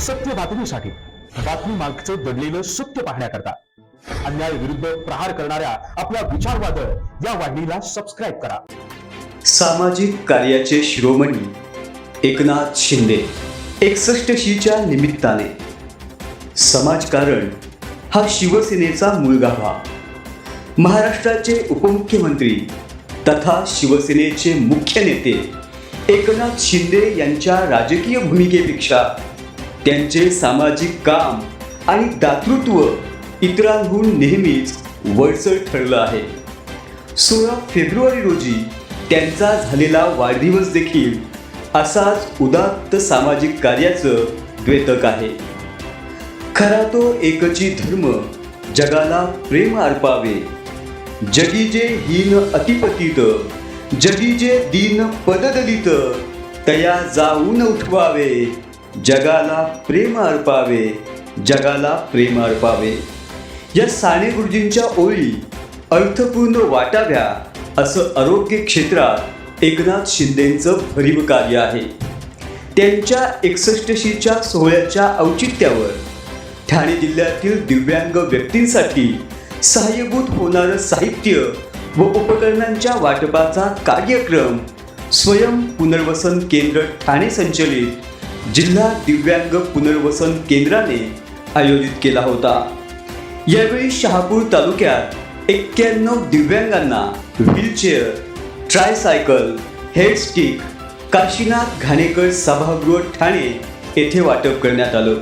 सत्य बातमीसाठी बातमी मागचं दडलेलं सत्य पाहण्याकरता अन्याय विरुद्ध प्रहार करणाऱ्या आपल्या विचारवादळ या वाहिनीला सबस्क्राईब करा. सामाजिक कार्याचे शिरोमणी एकनाथ शिंदे एकसष्ट शीच्या निमित्ताने. समाजकारण हा शिवसेनेचा मुलगाभा महाराष्ट्राचे उपमुख्यमंत्री तथा शिवसेनेचे मुख्य नेते एकनाथ शिंदे यांच्या राजकीय भूमिकेपेक्षा त्यांचे सामाजिक काम आणि दातृत्व इतरांहून नेहमीच वळसळ ठरलं आहे. सोळा फेब्रुवारी रोजी त्यांचा झालेला वाढदिवस देखील असाच उदात्त सामाजिक कार्याचं द्वेतक आहे. खरा तो एकची धर्म जगाला प्रेम अर्पावे. जगी जे हीन अतिपतित जगी जे दीन पददलित तया जाऊन उठवावे. जगाला प्रेम अर्पावे जगाला प्रेम अर्पावे. या साने गुरुजींच्या ओळी अर्थपूर्ण वाटाव्या असं आरोग्य क्षेत्रात एकनाथ शिंदेंचं भरीव कार्य आहे. त्यांच्या एकसष्टशीच्या सोहळ्याच्या औचित्यावर ठाणे जिल्ह्यातील दिव्यांग व्यक्तींसाठी सहाय्यभूत होणारं साहित्य व उपकरणांच्या वाटपाचा कार्यक्रम स्वयं पुनर्वसन केंद्र ठाणे संचलित जिल्हा दिव्यांग पुनर्वसन केंद्राने आयोजित केला होता. यावेळी शहापूर तालुक्यात एक्क्याण्णव दिव्यांगांना wheelchair tricycle headstick Kashinath Ghanekar सभागृह ठाणे येथे वाटप करण्यात आलं.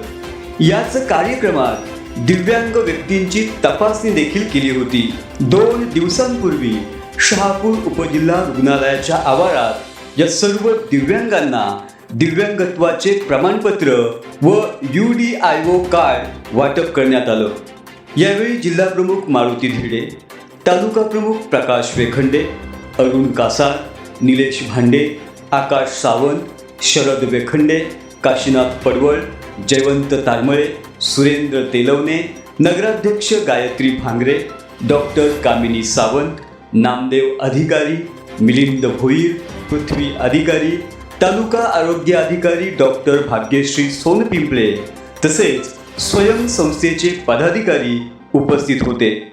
याच कार्यक्रमात दिव्यांग व्यक्तींची तपासणी देखील केली होती. दोन दिवसांपूर्वी शहापूर उपजिल्हा रुग्णालयाच्या आवारात या सर्व दिव्यांगांना दिव्यांगत्वाचे प्रमाणपत्र व U D I O card वाटप करण्यात आलं. यावेळी जिल्हा प्रमुख मारुती धिडे तालुका प्रमुख प्रकाश वेखंडे अरुण कासार निलेश भांडे आकाश सावंत शरद वेखंडे काशीनाथ पडवळ जयवंत तारमळे सुरेंद्र तेलवणे नगराध्यक्ष गायत्री भांगरे डॉक्टर कामिनी सावंत नामदेव अधिकारी मिलिंद भोईर पृथ्वी अधिकारी तालुका आरोग्य अधिकारी डॉक्टर भाग्यश्री सोनपिंपळे तसेच स्वयंसंस्थेचे पदाधिकारी उपस्थित होते.